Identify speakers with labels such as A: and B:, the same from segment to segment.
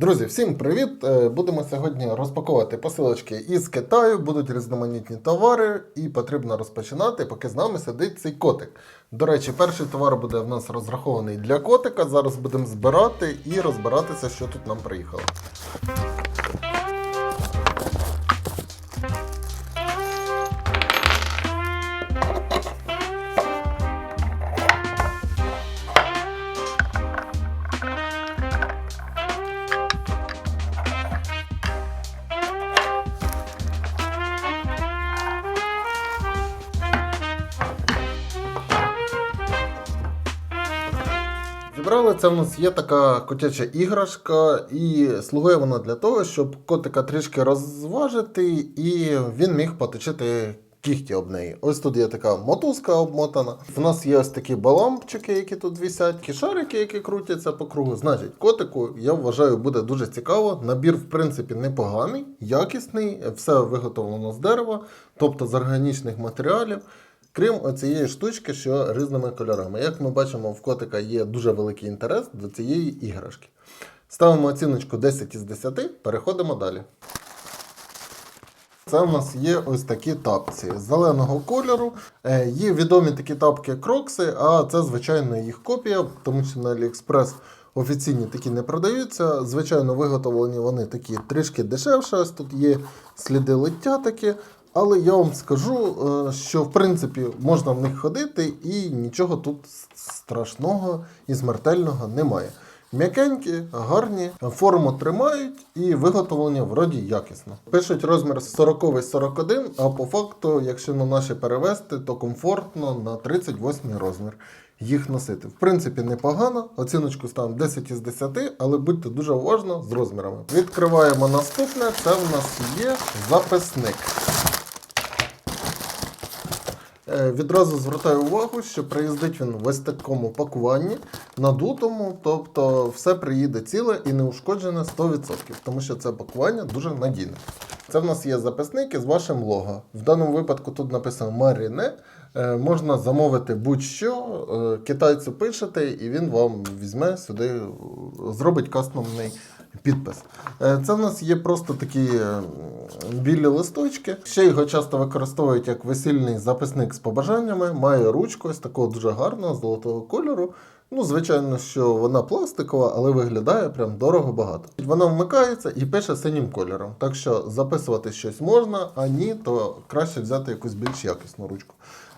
A: Друзі, всім привіт! Е, Будемо сьогодні розпаковувати посилочки із Китаю, будуть різноманітні товари, і потрібно розпочинати, поки з нами сидить цей котик. До речі, перший товар буде в нас розрахований для котика. Зараз будемо збирати і розбиратися, що тут нам приїхало. Це в нас є така котяча іграшка, і слугує вона для того, щоб котика трішки розважити, і він міг поточити кігті об неї. Ось тут є така мотузка обмотана. В нас є ось такі баламчики, які тут висять, такі шарики, які крутяться по кругу. Значить, котику, я вважаю, буде дуже цікаво. Набір, в принципі, непоганий, якісний, все виготовлено з дерева, тобто з органічних матеріалів. Крім оцієї штучки, що різними кольорами. Як ми бачимо, в котика є дуже великий інтерес до цієї іграшки. Ставимо оціночку 10 із 10, переходимо далі. Це в нас є ось такі тапці зеленого кольору. Е, Є відомі такі тапки крокси, а це, звичайно, їх копія, тому що на AliExpress офіційні такі не продаються. Звичайно, виготовлені вони такі трішки дешевше. Ось тут є сліди лиття такі. Але я вам скажу, е, що в принципі можна в них ходити і нічого тут страшного і смертельного немає. М'якенькі, гарні, форму тримають і виготовлення вроді якісно. Пишуть розмір 40-41, а по факту, якщо на наші перевести, то комфортно на 38 розмір їх носити. В принципі, непогано. Оціночку ставимо 10 із 10, але будьте дуже уважно з розмірами. Відкриваємо наступне. Це в нас є записник. Відразу звертаю увагу, що приїздить він в ось такому пакуванні, надутому, тобто все приїде ціле і неушкоджене 100%, тому що це пакування дуже надійне. Це в нас є записники з вашим лого. В даному випадку тут написано Маріне. Е, Можна замовити будь-що, е, китайцю пишете, і він вам візьме сюди, е, зробить кастомний підпис. Е, Це в нас є просто такі е, білі листочки. Ще його часто використовують як весільний записник з побажаннями. Має ручку ось такого дуже гарного золотого кольору. Ну, звичайно, що вона пластикова, але виглядає прям дорого багато. Вона вмикається і пише синім кольором. Так що записувати щось можна, а ні, то краще взяти якусь більш якісну ручку.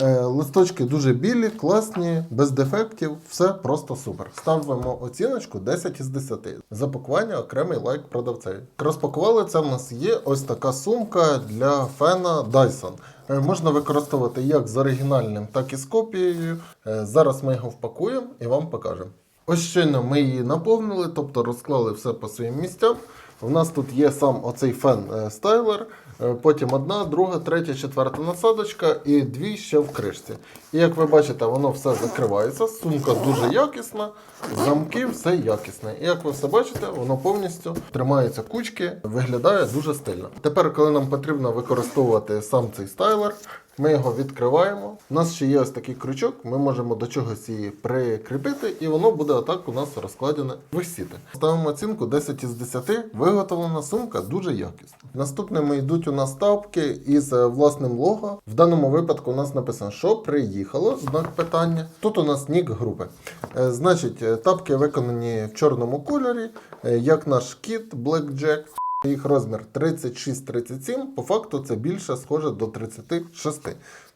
A: Е, листочки дуже білі, класні, без дефектів, все просто супер. Ставимо оціночку 10 із 10. За пакування окремий лайк продавцеві. Розпакували це в нас є ось така сумка для фена Dyson. Е, Можна використовувати як з оригінальним, так і з копією. Е, Зараз ми його впакуємо і вам покажемо. Ось щойно ми її наповнили, тобто розклали все по своїм місцям. У нас тут є сам оцей фен е, стайлер, е, потім одна, друга, третя, четверта насадочка і дві ще в кришці. І як ви бачите, воно все закривається. Сумка дуже якісна, замки все якісне. І як ви все бачите, воно повністю тримається кучки, виглядає дуже стильно. Тепер, коли нам потрібно використовувати сам цей стайлер, ми його відкриваємо. У нас ще є ось такий крючок, ми можемо до чогось її прикріпити, і воно буде отак у нас розкладене висіти. Ставимо оцінку 10 із 10. Виготовлена сумка дуже якісна. Наступними йдуть у нас тапки із е, власним лого. В даному випадку у нас написано, що приїхало, знак питання. Тут у нас нік групи. Е, Значить, е, тапки виконані в чорному кольорі, як наш кіт Black Jack. Їх розмір 36-37, по факту це більше схоже до 36.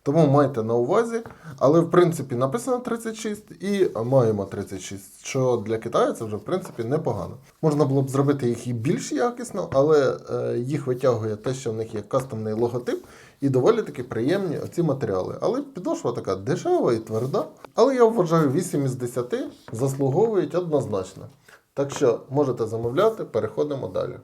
A: Тому майте на увазі. Але в принципі написано 36 і маємо 36, що для Китаю це вже в принципі непогано. Можна було б зробити їх і більш якісно, але е, їх витягує те, що в них є кастомний логотип, і доволі таки приємні оці матеріали. Але підошва така дешева і тверда. Але я вважаю 8 із 10 заслуговують однозначно. Так що можете замовляти, переходимо далі.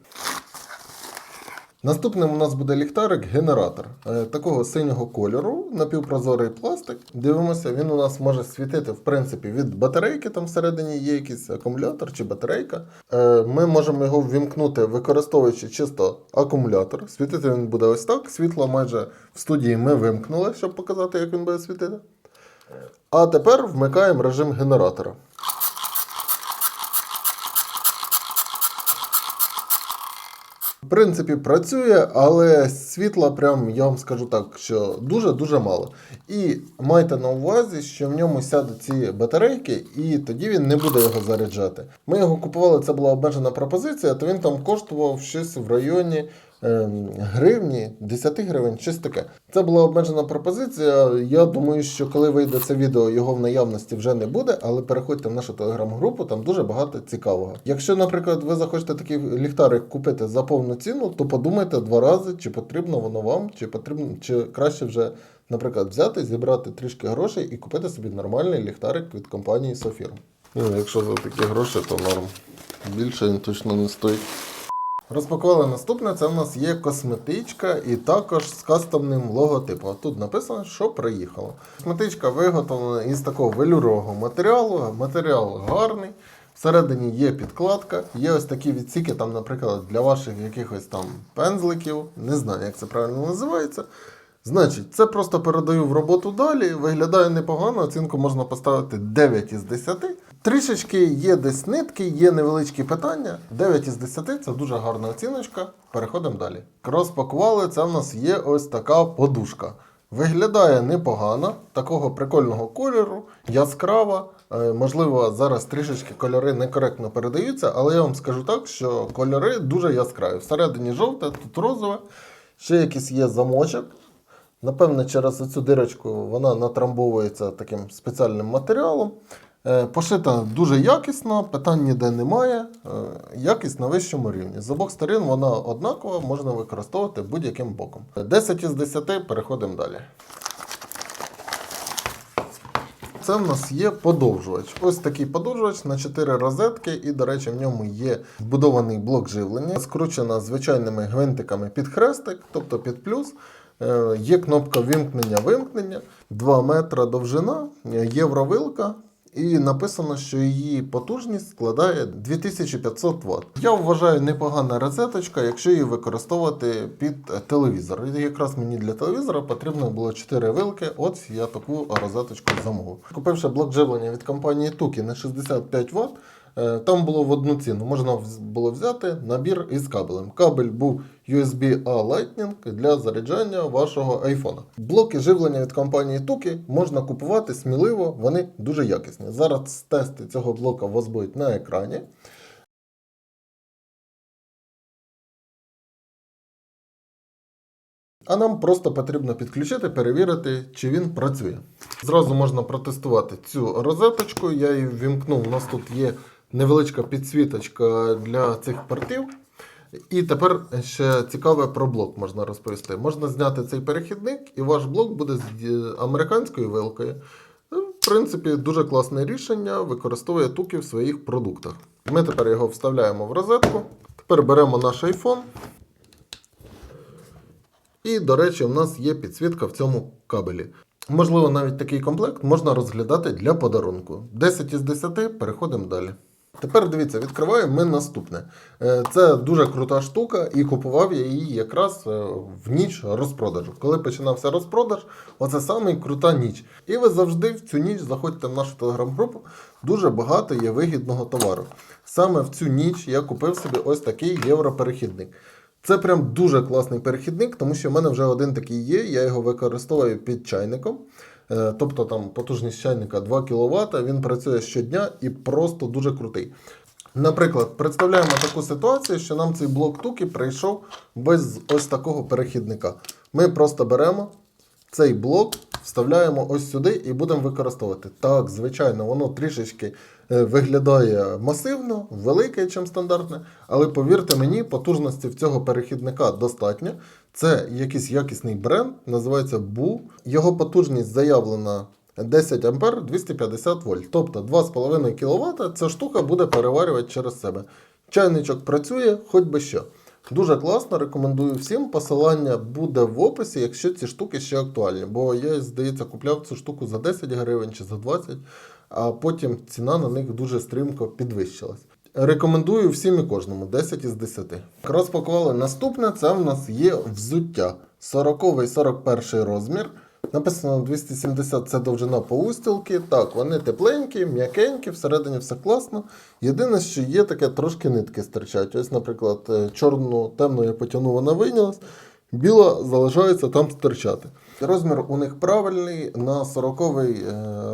A: Наступним у нас буде ліхтарик-генератор е, такого синього кольору, напівпрозорий пластик. Дивимося, він у нас може світити в принципі від батарейки. Там всередині є якийсь акумулятор чи батарейка. Е, Ми можемо його ввімкнути, використовуючи чисто акумулятор. Світити він буде ось так. Світло майже в студії ми вимкнули, щоб показати, як він буде світити. А тепер вмикаємо режим генератора. Принципі, працює, але світла, прям я вам скажу так, що дуже-дуже мало. І майте на увазі, що в ньому сядуть ці батарейки, і тоді він не буде його заряджати. Ми його купували, це була обмежена пропозиція, то він там коштував щось в районі гривні, 10 гривень, щось таке. Це була обмежена пропозиція. Я думаю, що коли вийде це відео, його в наявності вже не буде, але переходьте в нашу телеграм-групу, там дуже багато цікавого. Якщо, наприклад, ви захочете такий ліхтарик купити за повну ціну, то подумайте два рази, чи потрібно воно вам, чи потрібно, чи краще вже, наприклад, взяти, зібрати трішки грошей і купити собі нормальний ліхтарик від компанії Sofirm. Ну, якщо за такі гроші, то норм. Більше він точно не стоїть. Розпакували наступне, це в нас є косметичка і також з кастомним логотипом. Тут написано, що приїхало. Косметичка виготовлена із такого велюрового матеріалу. Матеріал гарний. Всередині є підкладка, є ось такі відсіки, там, наприклад, для ваших якихось там пензликів. Не знаю, як це правильно називається. Значить, це просто передаю в роботу далі. Виглядає непогано, оцінку можна поставити 9 із 10. Трішечки є десь нитки, є невеличкі питання. 9 із 10 це дуже гарна оціночка. Переходимо далі. Розпакували, це в нас є ось така подушка. Виглядає непогано, такого прикольного кольору, яскрава. Е, Можливо, зараз трішечки кольори некоректно передаються, але я вам скажу так, що кольори дуже яскраві. Всередині жовте, тут розове, ще якийсь є замочок. Напевне, через цю дирочку вона натрамбовується таким спеціальним матеріалом. Е, Пошита дуже якісно, питань ніде немає. Е, Якість на вищому рівні. З обох сторін вона однакова, можна використовувати будь-яким боком. 10 із 10, переходимо далі. Це в нас є подовжувач. Ось такий подовжувач на 4 розетки, і, до речі, в ньому є вбудований блок живлення, скручена звичайними гвинтиками під хрестик, тобто під плюс. Е, Є кнопка вимкнення-вимкнення, 2 метра довжина, євровилка. І написано, що її потужність складає 2500 Вт. Я вважаю непогана розеточка, якщо її використовувати під телевізор. І якраз мені для телевізора потрібно було 4 вилки. От я таку розеточку замовив. Купивши блок живлення від компанії Tuki на 65 Вт. Е, Там було в одну ціну. Можна було взяти набір із кабелем. Кабель був USB-A Lightning для заряджання вашого айфона. Блоки живлення від компанії Tuki можна купувати сміливо, вони дуже якісні. Зараз тести цього блока у вас будуть на екрані. А нам просто потрібно підключити, перевірити, чи він працює. Зразу можна протестувати цю розеточку. Я її ввімкнув. У нас тут є невеличка підсвіточка для цих портів. І тепер ще цікаве про блок можна розповісти. Можна зняти цей перехідник, і ваш блок буде з американською вилкою. Ну, В принципі, дуже класне рішення, використовує туки в своїх продуктах. Ми тепер його вставляємо в розетку. Тепер беремо наш iPhone. І, до речі, у нас є підсвітка в цьому кабелі. Можливо, навіть такий комплект можна розглядати для подарунку. 10 із 10, переходимо далі. Тепер дивіться, відкриваємо ми наступне. Е, Це дуже крута штука, і купував я її якраз е, в ніч розпродажу. Коли починався розпродаж, оце саме крута ніч. І ви завжди в цю ніч заходьте в нашу телеграм-групу. Дуже багато є вигідного товару. Саме в цю ніч я купив собі ось такий європерехідник. Це прям дуже класний перехідник, тому що в мене вже один такий є. Я його використовую під чайником. Е, Тобто там потужність чайника 2 кВт, він працює щодня і просто дуже крутий. Наприклад, представляємо таку ситуацію, що нам цей блок туки прийшов без ось такого перехідника. Ми просто беремо цей блок, вставляємо ось сюди і будемо використовувати. Так, звичайно, воно трішечки виглядає масивно, велике, ніж стандартне, але повірте мені, потужності в цього перехідника достатньо. Це якийсь якісний бренд, називається BU. Його потужність заявлена 10 А 250 вольт. Тобто 2,5 кВт ця штука буде переварювати через себе. Чайничок працює, хоч би що. Дуже класно, рекомендую всім. Посилання буде в описі, якщо ці штуки ще актуальні. Бо я, здається, купляв цю штуку за 10 гривень чи за 20, а потім ціна на них дуже стрімко підвищилась. Рекомендую всім і кожному 10 із 10. Розпакували наступне, це в нас є взуття. 40-41 розмір. Написано 270 це довжина поустілки. Так, вони тепленькі, м'якенькі, всередині все класно. Єдине, що є таке трошки нитки стирчать. Ось, наприклад, е, чорну темну я потягну, вона вийнялась, біла залишається там стирчати. Розмір у них правильний, на 40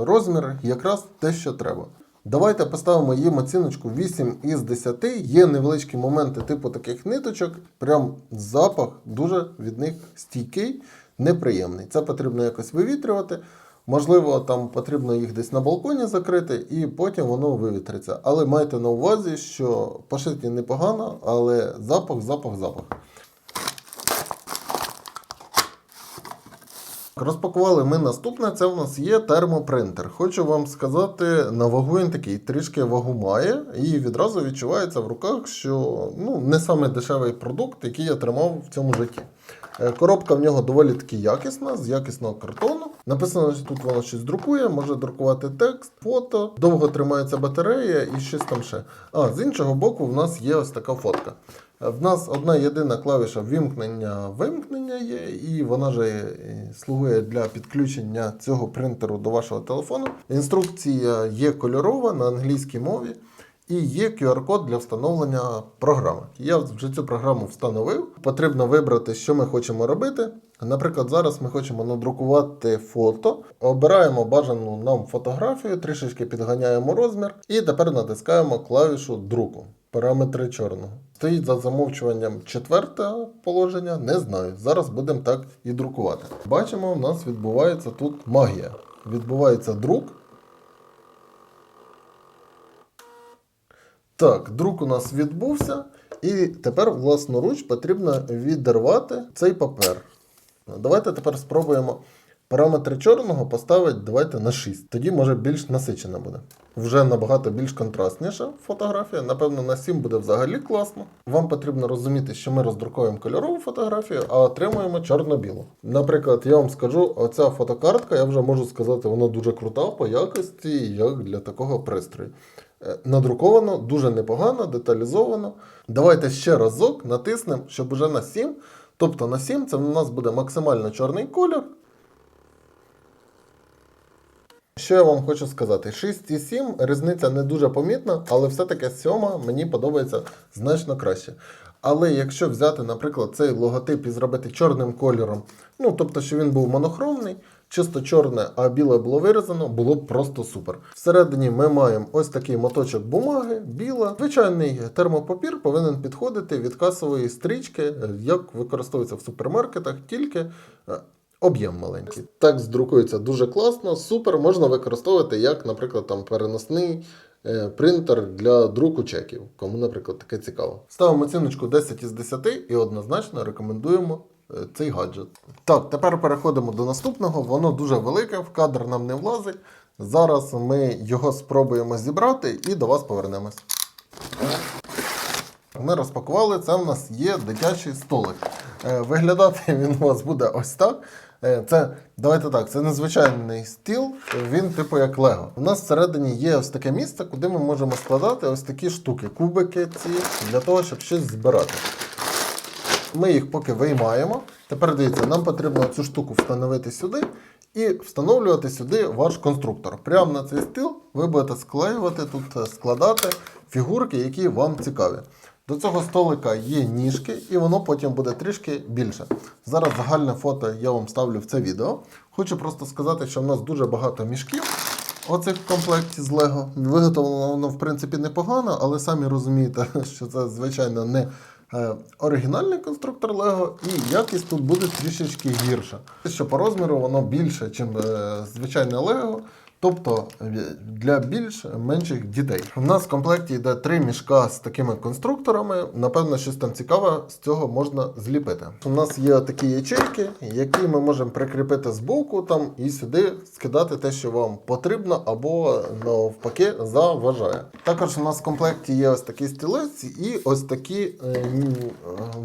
A: розмір якраз те, що треба. Давайте поставимо їм оціночку 8 із 10. Є невеличкі моменти типу таких ниточок. Прям запах дуже від них стійкий, неприємний. Це потрібно якось вивітрювати. Можливо, там потрібно їх десь на балконі закрити, і потім воно вивітриться. Але майте на увазі, що пошиті непогано, але запах, запах, запах. Розпакували ми наступне. Це в нас є термопринтер. Хочу вам сказати, на вагу він такий трішки вагу має, і відразу відчувається в руках, що ну, не саме дешевий продукт, який я тримав в цьому житті. Е, Коробка в нього доволі таки якісна, з якісного картону. Написано, що тут воно щось друкує, може друкувати текст, фото, довго тримається батарея і щось там ще. А з іншого боку, в нас є ось така фотка. В нас одна єдина клавіша вимкнення вимкнення є, і вона же е, слугує для підключення цього принтеру до вашого телефону. Інструкція є кольорова на англійській мові. І є QR-код для встановлення програми. Я вже цю програму встановив. Потрібно вибрати, що ми хочемо робити. Наприклад, зараз ми хочемо надрукувати фото. Обираємо бажану нам фотографію, трішечки підганяємо розмір, і тепер натискаємо клавішу друку. Параметри чорного. Стоїть за замовчуванням четверте положення, не знаю. Зараз будемо так і друкувати. Бачимо, у нас відбувається тут магія. Відбувається друк. Так, друк у нас відбувся, і тепер власноруч потрібно відірвати цей папер. Давайте тепер спробуємо параметри чорного поставити давайте на 6. Тоді може більш насичена буде. Вже набагато більш контрастніша фотографія. Напевно, на 7 буде взагалі класно. Вам потрібно розуміти, що ми роздруковуємо кольорову фотографію, а отримуємо чорно-білу. Наприклад, я вам скажу, оця фотокартка, я вже можу сказати, вона дуже крута по якості, як для такого пристрою. Е, Надруковано, дуже непогано, деталізовано. Давайте ще разок натиснемо, щоб уже на 7. Тобто на 7 це у нас буде максимально чорний колір. Що я вам хочу сказати? 6 і 7 різниця не дуже помітна, але все-таки 7 мені подобається значно краще. Але якщо взяти, наприклад, цей логотип і зробити чорним кольором, ну тобто, що він був монохромний, чисто чорне, а біле було вирізано, було б просто супер. Всередині ми маємо ось такий моточок бумаги, біла. Звичайний термопапір повинен підходити від касової стрічки, як використовується в супермаркетах, тільки. Об'єм маленький. Так здрукується дуже класно, супер. Можна використовувати як, наприклад, там переносний е, принтер для друку чеків. Кому, наприклад, таке цікаво. Ставимо оціночку 10 із 10 і однозначно рекомендуємо е, цей гаджет. Так, тепер переходимо до наступного. Воно дуже велике, в кадр нам не влазить. Зараз ми його спробуємо зібрати і до вас повернемось. Ми розпакували, це в нас є дитячий столик. Е, Виглядати він у вас буде ось так. Е, Це, давайте так, це незвичайний стіл, він типу як Лего. У нас всередині є ось таке місце, куди ми можемо складати ось такі штуки, кубики ці, для того, щоб щось збирати. Ми їх поки виймаємо. Тепер дивіться, нам потрібно цю штуку встановити сюди і встановлювати сюди ваш конструктор. Прямо на цей стіл ви будете склеювати, тут е, складати фігурки, які вам цікаві. До цього столика є ніжки, і воно потім буде трішки більше. Зараз загальне фото я вам ставлю в це відео. Хочу просто сказати, що в нас дуже багато мішків. Оцих в комплекті з Лего. Виготовлено воно, в принципі, непогано, але самі розумієте, що це, звичайно, не е, оригінальний конструктор Лего, і якість тут буде трішечки гірша. Що по розміру воно більше, ніж е, звичайне Лего. Тобто е, для більш менших дітей. У нас в комплекті йде три мішка з такими конструкторами. Напевно, щось там цікаве з цього можна зліпити. У нас є такі ячейки, які ми можемо прикріпити з боку там і сюди скидати те, що вам потрібно, або навпаки заважає. Також у нас в комплекті є ось такий стілець і ось такі е, е,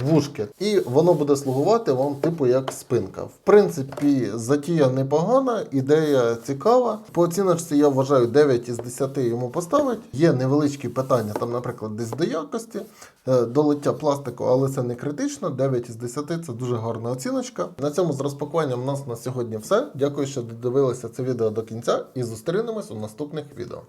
A: вушки. І воно буде слугувати вам типу як спинка. В принципі, затія непогана, ідея цікава. По оціночці я вважаю 9 із 10 йому поставить. Є невеличкі питання, там, наприклад, десь до якості, е, до лиття пластику, але це не критично. 9 із 10 це дуже гарна оціночка. На цьому з розпакуванням у нас на сьогодні все. Дякую, що додивилися це відео до кінця і зустрінемось у наступних відео.